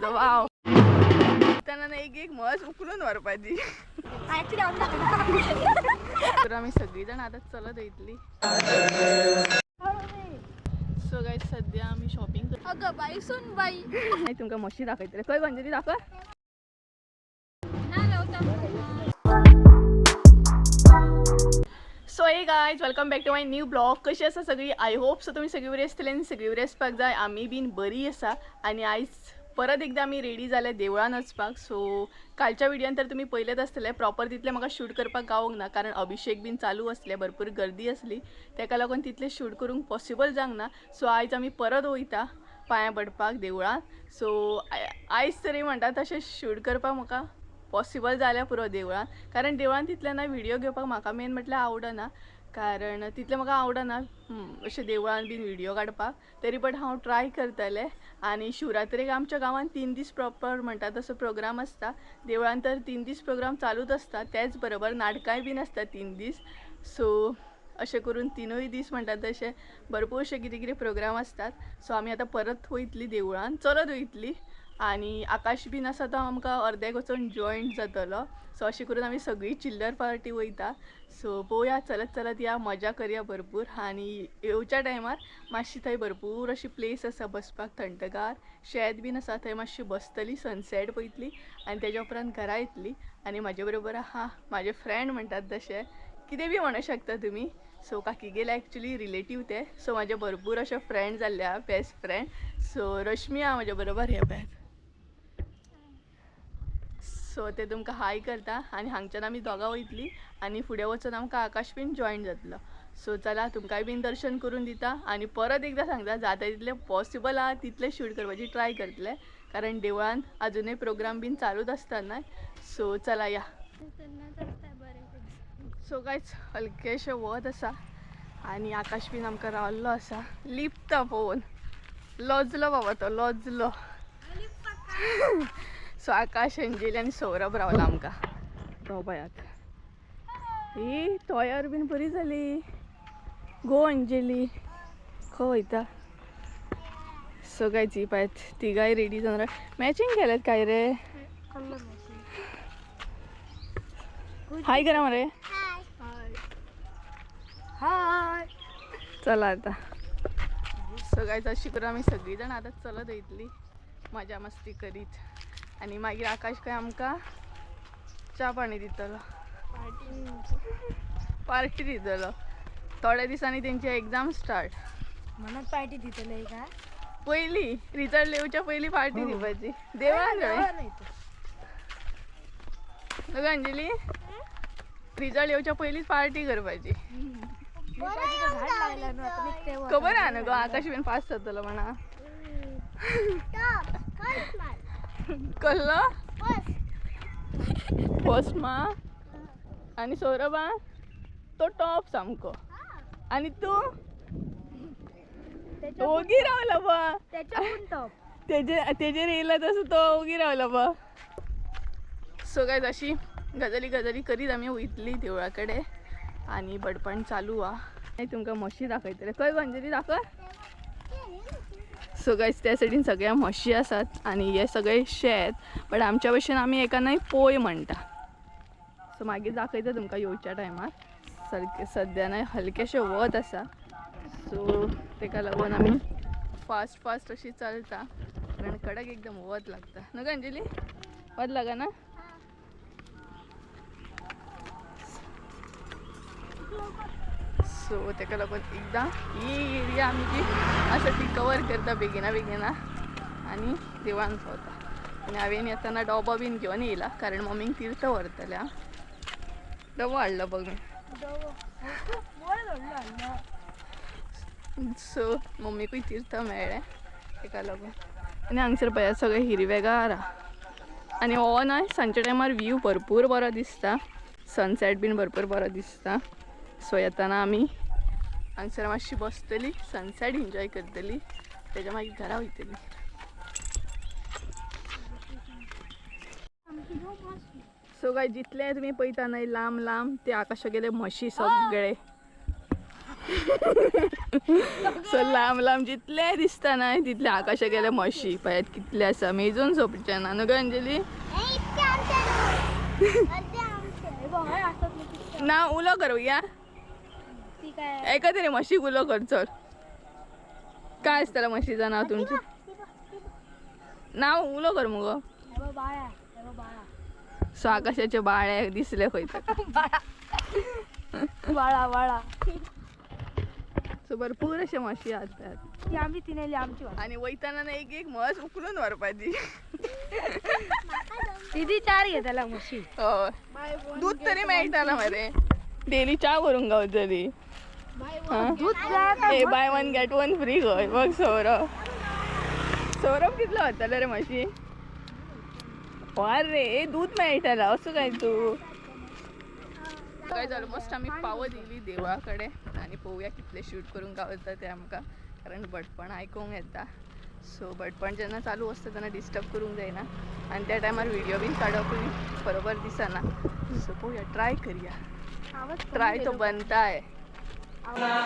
Wow. त्यांना एक एक म्हस उकलून वरपाची तर आम्ही सगळीजण आता चलत इथली. सो गाईज सध्या आम्ही शॉपिंग अगं बाई सुन बाई. नाही तुमका म्हशी दाखवते खंय म्हणजे दाखव. So hey guys welcome back to my new blog कशी आसा सगळी? आय होप सो तुम्ही सगळी बरी आसतली आनी सगळी बरी आसपाक जाय आमी बीन बरी आसा आनी आयज परत एकदा आमी रेडी जाले देवळान वचपाक सो कालच्या व्हिडिओन तर तुमी पळयलेच आसतले प्रॉपर तितले म्हाका शूट करपाक गावोंक ना कारण अभिषेक बीन चालू आसले भरपूर गर्दी आसली तेका लागून तितले शूट करूंक पॉसिबल जावंक ना. सो आयज आमी परत वयता पांयां पडपाक देवळान सो आयज तरी म्हणटा तशें शूट करपाक म्हाका पॉसिबल जाल्या पुरो देवळान कारण देवळान तितले ना व्हिडियो घेवपाक म्हाका मेन म्हटल्यार आवडना कारण तितलें म्हाका आवडना अशें देवळान बीन व्हिडियो काडपाक तरी बट हांव ट्राय करतलें. आनी शिवरात्रेक आमच्या गांवांत तीन दीस प्रॉपर म्हणटा तसो प्रोग्राम आसता देवळान तर तीन दीस प्रोग्राम चालूच आसता तेच बरोबर नाटकांय बीन आसता तीन दीस. सो अशें करून तिनूय दीस म्हणटात तशें भरपूरशे कितें कितें प्रोग्राम आसतात सो आमी आतां परत हो वयतलीं देवळान चलत हो वयतलीं आनी आकाश बीन आसा तो आमकां अर्द्याक वचून जॉयंट जातलो. सो अशें करून आमी सगळी चिल्लर पार्टी वयता. सो पोवया चलत चलत या मजा करया भरपूर. आनी येवच्या टायमार मातशी थंय भरपूर अशी प्लेस आसा बसपाक थंडगार. शेत बीन आसा थंय मातशी बसतली सनसेट पळयतली आनी तेज्या उपरांत घरा येतली. आनी म्हाजे बरोबर आहा म्हाजे फ्रेंड म्हणटात तशें. कितें बी म्हणू शकता तुमी सो काकी एक्चुली रिलेटीव ते. सो म्हाजे भरपूर अशे फ्रेंड जाल्ले आहा बेस्ट फ्रेंड सो रश्मी आहा म्हाजे बरोबर हे पळय सो ते तुमकां हाय करता आनी हांगच्यान आमी दोगां वयतलीं आनी फुडें वचून आमकां आकाश बीन जॉयन जातलो. सो चला तुमकांय बीन दर्शन करून दिता आनी परत एकदां सांगता जाता तितलें पॉसिबल आहा तितलें शूट करपाची ट्राय करतलें. कारण देवळान अजुनूय प्रोग्राम बीन चालूच आसता न्हय सो चला या. सो कांयच हलकेशें वत आसा आनी आकाश बीन आमकां रावल्लो आसा लिपता पळोवन लॉजलो बाबा तो लॉजलो. सो आकाश अंजली आनी सौरभ रावला आमकां तो पयात ही तयार बीन बरी जाली गो अंजली. खंय वयता सो काय ती पळयत तिगाय रेडी जावन मॅचिंग केलेत काय रे? हाय करा मरे हाय चला आता. सो गायच अशी करून आमी सगळी जाण आतां चलत वयतली मजा मस्ती करीत. आनी मागीर आकाश काय आमकां च्या पाणी दितलो. पार्टी दितलो. थोड्या दिसांनी तेंची एग्जाम स्टार्ट म्हणत पार्टी दितले का? पयली रिजल्ट येवच्या पयली पार्टी दिवपाची देवळान अंजली रिजल्ट येवच्या पयलीच पार्टी करपाची. खबर आहे ना गो आकाश बीन पास जातलो म्हणा. कल्लो? फर्स्ट मा आणि सौरभा? तो टॉप सामको. आणि तू? ओगी रावला बा. तेजे तेजेर येयला तसं तो ओगी रावला बा. सो काय अशी गजाली गजाली करीत आमी वयतली देवळा कडेन आनी बडपण चालू हा तुमकां म्हशी दाखयतले खंय अंजली दाखय सो गायज त्या सायडीन सगळ्या म्हशी आसात आनी हे सगळे शेत बट आमच्या भशेन आमी एका न्हय पोय म्हणटा सो मागीर दाखयता तुमकां येवच्या टायमार सारके सद्या न्हय हलकेशें वत आसा सो तेका लागून आमी फास्ट फास्ट अशी चलता. कारण कडक एकदम वत लागता. न्हू गंजली अंजली? वत लागा ना? सो तेका लागून एकदां. ही एरिया आमची असं ती कवर करता बेगिना बेगिना. आनी देवान पावता आनी हांवें येताना डबो बीन घेवन येयला कारण मम्मीक तीर्थ व्हरतले हां डबो हाडलो बघ. मी सो मम्मीकूय तीर्थ मेळ्ळें तेका लागून. आनी हांगसर पळयात सगळें हिरवेगार हा आनी हो न्हय सांजच्या टायमार व्यू भरपूर बरो दिसता. सनसेट बीन भरपूर बरो दिसता. सो येताना आमी हांगसर मातशी बसतली सनसेट एन्जॉय करतली. तेज्या मागीर घरा वयतली सो काय जितले तुमी पळयता न्हय लांब लांब ते आकाशा गेले म्हशी सगळे. सो लांब लांब जितले दिसता ना तितले आकाशा गेले म्हशी. पळयात कितले आसा मेजून सोपचे ना न्हू अंजली ना उलो करूया ती काय? तरी म्हशीक उलो कर चल. काय असताला म्हशीचं नाव तुमचं? नाव उलो कर मुगो. सो आकाशाचे बाळे दिसले बाळा बाळा सो भरपूर अशे म्हशी असतात. ती आम्ही ती नेली आमची आणि वैताना ना एक एक म्हस उकलून व्हरपाची दीदी चार घेताला म्हशी. दूध तरी मेळटाला मरे डेली चा करून गावतली ए buy one get one free गय बघ सौरभ. सौरभ कितलो वतले रे म्हशी वार रे दूध मेळटाला असं काय तू? काय झालं मस्त आम्ही पाव दिली देवळाकडे आणि पळोवया कितले शूट करून गावता ते आमकां. कारण बटपण आयकूंक येता सो बटपण जेन्ना चालू असता तेन्ना डिस्टर्ब करूंक जायना आणि त्या टायमार व्हिडिओ बीन काडपूय बरोबर दिसना. सो पळोवया ट्राय करूया. ट्राय तो गेलो. बनता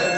है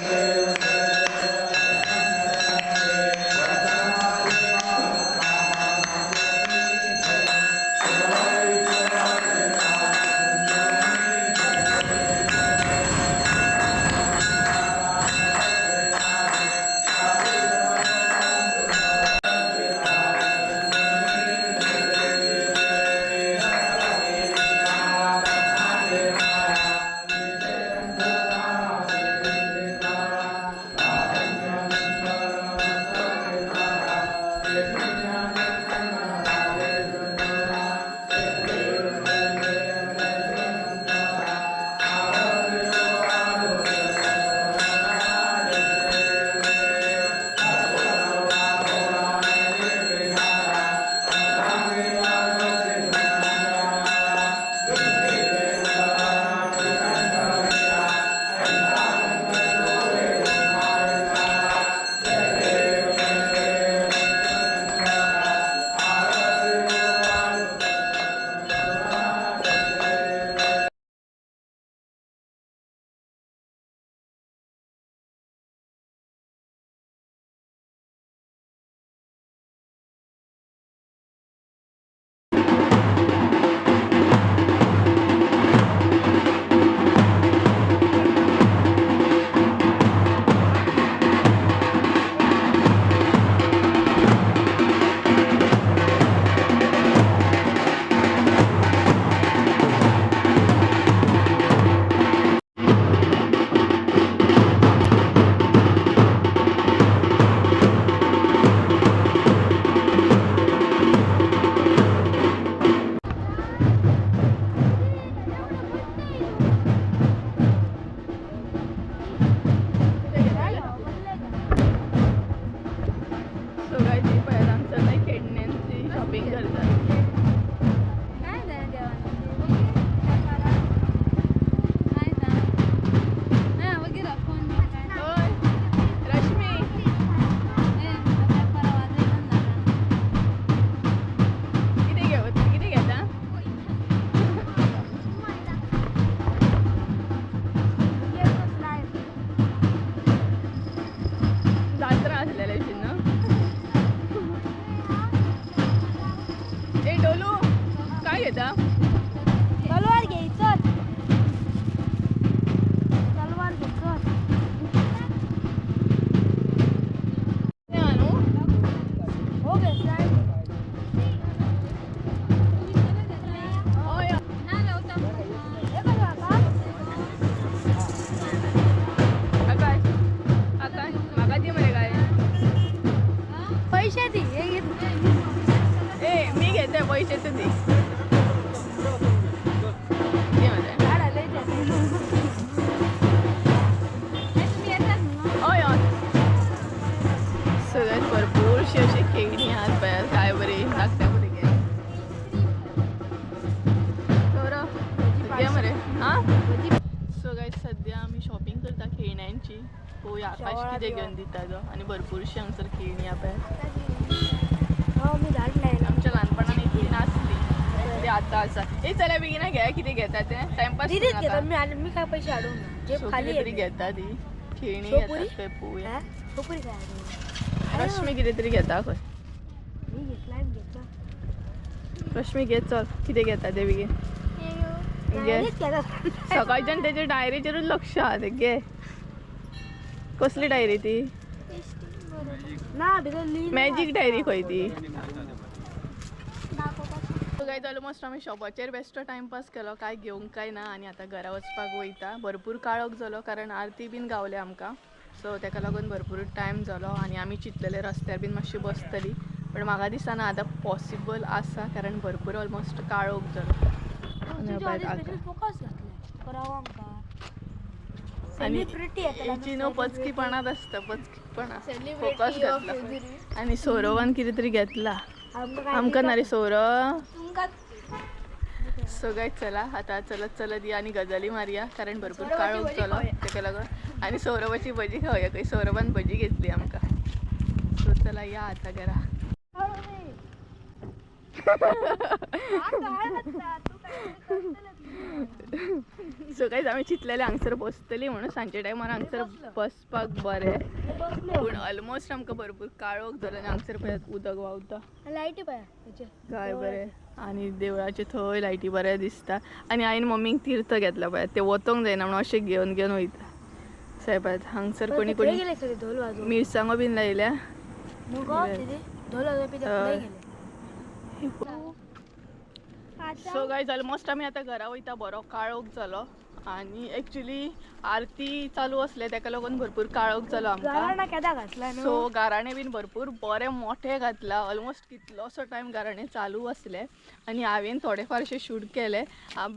हो आकाश किती घेऊन दिता तो आणि भरपूरशी हांगसर खेळणी आपण हो आमच्या लहानपणाने इतकी नाचली. ते आता असा. हे चला बेगिना घ्या. किती घेतात ते टाइमपास मी काय पैसे जे खाली तरी घेतात ती खेळणी? घेतात अडवून? रश्मी किती घेता खंय रश्मी घे चल. किती घेता ते बेगीन घे. सकाळच्यान त्याच्या डायरीचेरूच लक्ष आहा ते घे. कसली डायरी ती? मॅजिक. डायरी खंय ती? दाखवतात. गायज ऑलमोस्ट आम्ही शॉपाचेर बेश्टो टाइमपास केलो. काय घेवंक काय ना आनी आतां घरा वचपाक वयता भरपूर काळोख जालो कारण आरती बीन गावले आमकां. सो ताका लागून भरपूर टायम जालो आनी आमी चिंतलेले रस्त्यार बीन मातशी बसतली. पण म्हाका दिसना आतां पॉसिबल आसा कारण भरपूर ऑलमोस्ट काळोख जालो आनी तुझ्या पळय आधी आतां. special focus घातलाय. करावं आमका. आणि Celebrity आहे त्याला हिची ना, नो celebrity. पचकीपणात आसता पचकीपणा. फोकस घातला. आनी सौरवान कितें तरी घेतला आमका ना रे सौरव तुमका सो गायज चला. आता चलत चलत या आणि गजाली मारया कारण भरपूर झालो खाऊया. ताका लागून आणि सौरवाची भजी खाऊया. काही सौरवान भजी घेतली आमकां. सो चला या आता घरा सो काहीच आम्ही चितलेले हांगसर बसतली म्हणून सांजच्या टायमार हांगसर बसपाक बरें. पूण ऑलमोस्ट आमकां भरपूर काळोख जालो आनी हांगसर पळयात उदक व्हांवता लाईटी पळया. काय बरें. आनी देवळाचे थंय लायटी बरें दिसता. आनी हांवें मम्मीक तीर्थ घेतला पळय ते वतोंक जायना म्हणून अशें घेवन घेवन वयता. साय पळयात हांगसर कोणी कोणी? मिरसांगो बीन लायल्या. सो गायज ऑलमोस्ट आमी आतां घरा वयता बरो काळोख जालो आनी एक्चुली आरती चालू असले ताका लागून भरपूर काळोख जालो आमकां केदा घातला सो गाराणे बीन भरपूर बरे मोठे घातला. ऑलमोस्ट कितलोसो टायम गाराणे चालू असले. आनी हांवें थोडेफार अशें शूट केले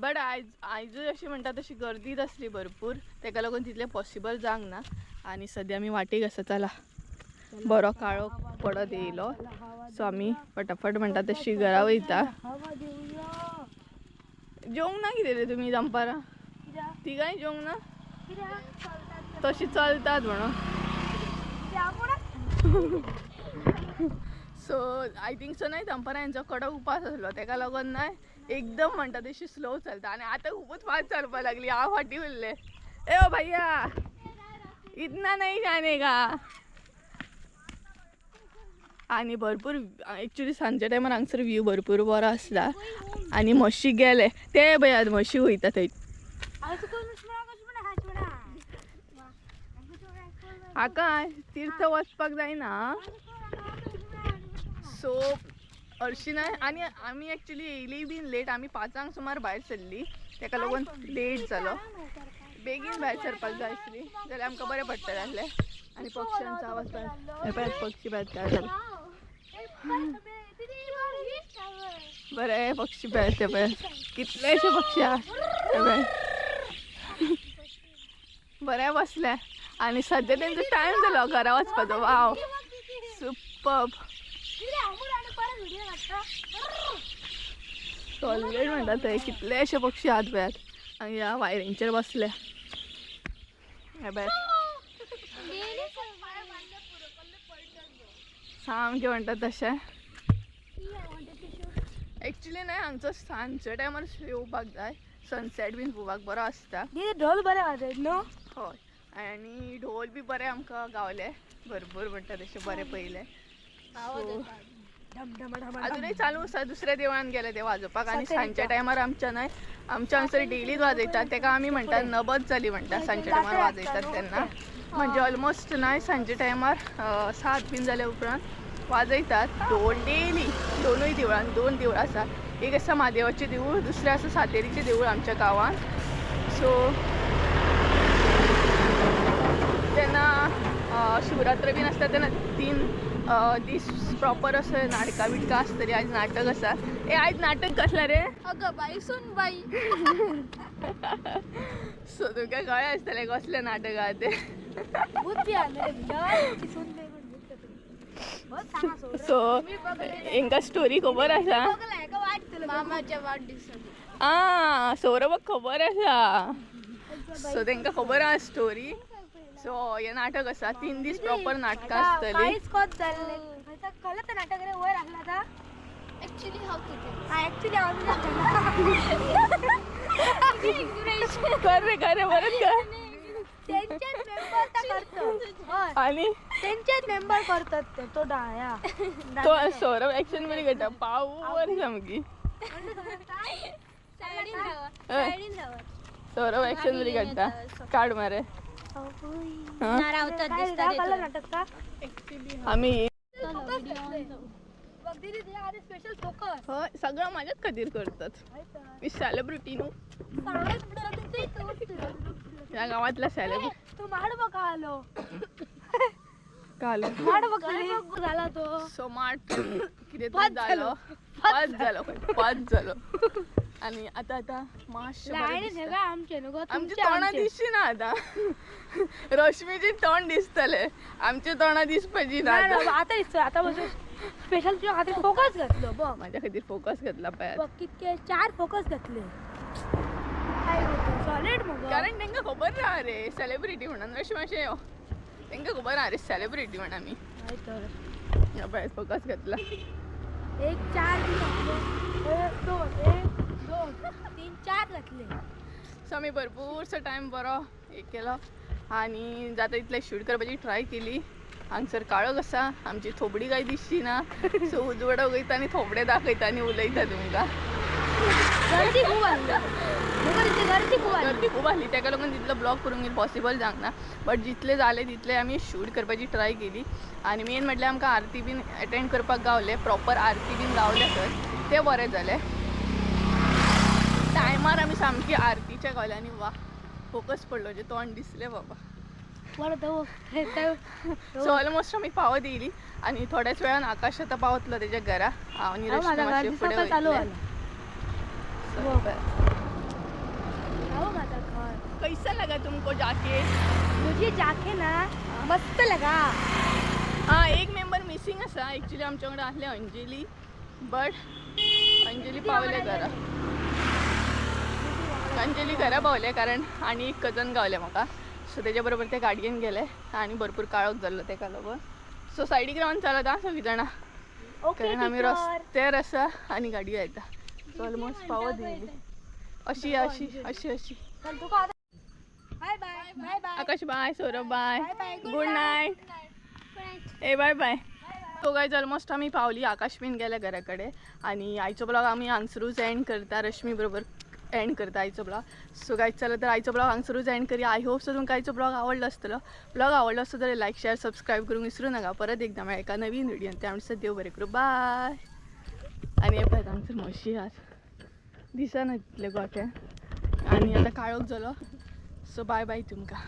बट आयज आयजूय अशी म्हणटा तशी गर्दीच आसली भरपूर ताका लागून तितलें पॉसिबल जावंक ना. आनी सद्या आमी वाटेक आसा चला बरो काळो पडत येयलो. सो आमी फटाफट म्हणटा तशी घरा वयता. जेवंक ना कितें रे तुमी दनपारां? कित्याक? तिगांय जेवंक ना? तशी चलतात म्हणून. सो आय थिंक सो नाही दनपारां यांचो कडक उपास आसलो. तेका लागून नाही एकदम म्हणटा तशी स्लो चलता. आनी आतां खूपच फास्ट चलपाक लागली. हांव फाटी उरले. ए ओ भैया! इतना नाही जाने का? आनी भरपूर एक्चुली सांजच्या टायमार हांगसर व्यू भरपूर बरो आसता आनी म्हशी गेले. ते पळयात म्हशी वयता थंय हाका तीर्थ वचपाक जायना सो हरशी नाही. आनी आमी ॲक्च्युली येयली बीन लेट आमी पांचांक सुमार भायर सरली ताका लागून लेट जालो बेगीन भायर सरपाक जाय आसली जाल्यार आमकां बरें पडटलें आसलें आनी पक्ष्यांचो आवाज हे पक्षी भायर काय झालं बरे पक्षी पळय ते पळय कितलेशे पक्षी आहा हे पळय बरे बसले आनी सद्या तेंचो टायम जालो घरा वचपाचो वाव सुपब सॉलिड म्हणटा थंय कितलेशे पक्षी आहात पळयात आनी ह्या वायरींचेर बसले हे पळय सामकें म्हणटा तशें एक्चुली न्हय हांगचो सांजच्या टायमार येवपाक जाय. सनसेट बीन पळोवपाक बरो आसता ढोल बरे वाजयत न्हू हय. आनी ढोल बी बरे आमकां गावले. भरपूर म्हणटा तशें बरें पयले अजूनही चालू आसा दुसऱ्या देवळान गेले ते वाजोवपाक आनी. सांजच्या टायमार आमच्या न्हय आमच्या हांगसर डेलीच वाजयतात तेका आमी म्हणटा नबत जाली म्हणटा सांजच्या टायमार वाजयतात तेन्ना म्हणजे ऑलमोस्ट न्हय सांजच्या टायमार सात बीन जाल्या उपरांत. वाजयतात ढोल डेली दोनूय देवळान दोन देवळां आसा एक आसा म्हादेवाचें देवूळ दुसरें आसा सातेरीचें देवूळ आमच्या गांवांत. सो तेन्ना शिवरात्र बीन आसता तेन्ना तीन दीस प्रॉपर असं नाटकां बिटकां आसतली आयज नाटक आसा ए आयज नाटक कसलें रे? अगं बाई सुन बाई. सो तुमकां कळ्ळें आसतलें कसलें नाटक आहा तें. सो. हांकां स्टोरी खबर आसा आ सौरभाक खबर आसा सो तांकां खबर आहा स्टोरी सो हें नाटक आसा तीन दीस प्रॉपर नाटकां आसतली हा कर रे कर रे कर त्यांचेच मेंबर करतो होय. आणि? त्यांचेच मेंबर करतात ते तो डाया. तो सौरभ ऍक्शनमध्ये गटा पावर सामकी सौरभ ऍक्शनमध्ये गटा काढ मारे. हा? नाटक का? आम्ही स्पेशल फोकस सगळं माझ्याच खातीर करतात. मी सेलिब्रिटी नो या गावातला सेलिब्रिटी तू माड बघा आलो. काल. माड बघ झाला तो. सो मार्ट किती पाच झालं? पाच झालं पाच झालं. आणि आता आता माश लाईनीत का आमचे तोंड दिसची ना आता. रश्मीची तोंड दिसतले आमचे तोंड दिस पाहिजे ना आता. दिसतोय आता बसून. स्पेशल तुझ्या हातात फोकस घातलं बघ. माझ्या खातीर फोकस घेतला पायात बघ कितके चार फोकस घातले. सॉलिड मग. कारण त्यांना खबर ना रे सेलिब्रिटी म्हणून. अशें यो त्यांना खबर ना रे सेलिब्रिटी म्हणा मी. नाही तर. या पायात फोकस घेतला. एक चार दोन एक दोन तीन चार घातले. सो आमी भरपूरसो टायम बरो हे केलो. आनी जाता तितले शूट करपाची ट्राय केली. हांगसर काळोख आसा आमची थोबडी काय दिसची ना सो उजवडा वयता आनी थोबडे दाखयता आनी उलयता तुमकां. गर्दी खूप आली म्हाका तिथे गर्दी खूब आसली ताका लागून तितलो ब्लॉग करूंक पॉसिबल जावंक ना. बट जितले जाले तितले आमी शूट करपाची ट्राय केली. आनी मेन म्हटल्यार आमकां आरती बीन अटेंड करपाक गावले. प्रॉपर आरती बीन गावले थंय ते बरें जालें टायमार आमी सामकी आरतीच्या गावले आनी वा. फोकस पडलो. जे तोंड दिसलें बाबा. सो ऑलमोस्ट आमी पावत येयली आनी थोड्याच वेळान आकाश आतां पावतलो तेज्या घरा. रश्मी फुडें माझा घर. कैसा लगा तुमको जाके? मुझे जाके ना मस्त लगा. हा एक मेंबर मिसिंग आसा एक्चुली आमच्या कडेन आसले अंजली बट अंजली पावले घरा. अंजली घरा पावले कारण आनी एक कजन गावले म्हाका सो तेज्या बरोबर ते गाडयेन गेले आनी भरपूर काळोख जाल्लो तेका लागून सो सायडीक रावन चलत आहा. सगळीं जाणां ओके कारण आमी रस्त्यार आसा आनी गाडयो येता सो ऑलमोस्ट पावत येयली अशी अशी अशी. अशी Akash bye Saurabh bye good night ए bye bye so guys almost आमी पावली. आकाश बीन गेले घरा कडेन आनी आयचो ब्लॉग आमी हांगसरूच एंड करता रश्मी बरोबर. एंड करता आयचो ब्लॉग सो गाईज चला तर आयचो ब्लॉग हांगसरूच एंड करी आय होप सो तुमकां आयचो ब्लॉग आवडलो आसतलो ब्लॉग आवडलो असतो तर लायक शेअर सबस्क्राईब करूंक विसरू नका. परत एकदा मेळ्या एका नवीन व्हिडियोन त्या म्हणसर देव बरें करूं बाय आनी हे पळय हांगसर म्हशी आहात दिसना तितले गोठे आनी आतां काळोख जालो सो बाय बाय तुमकां.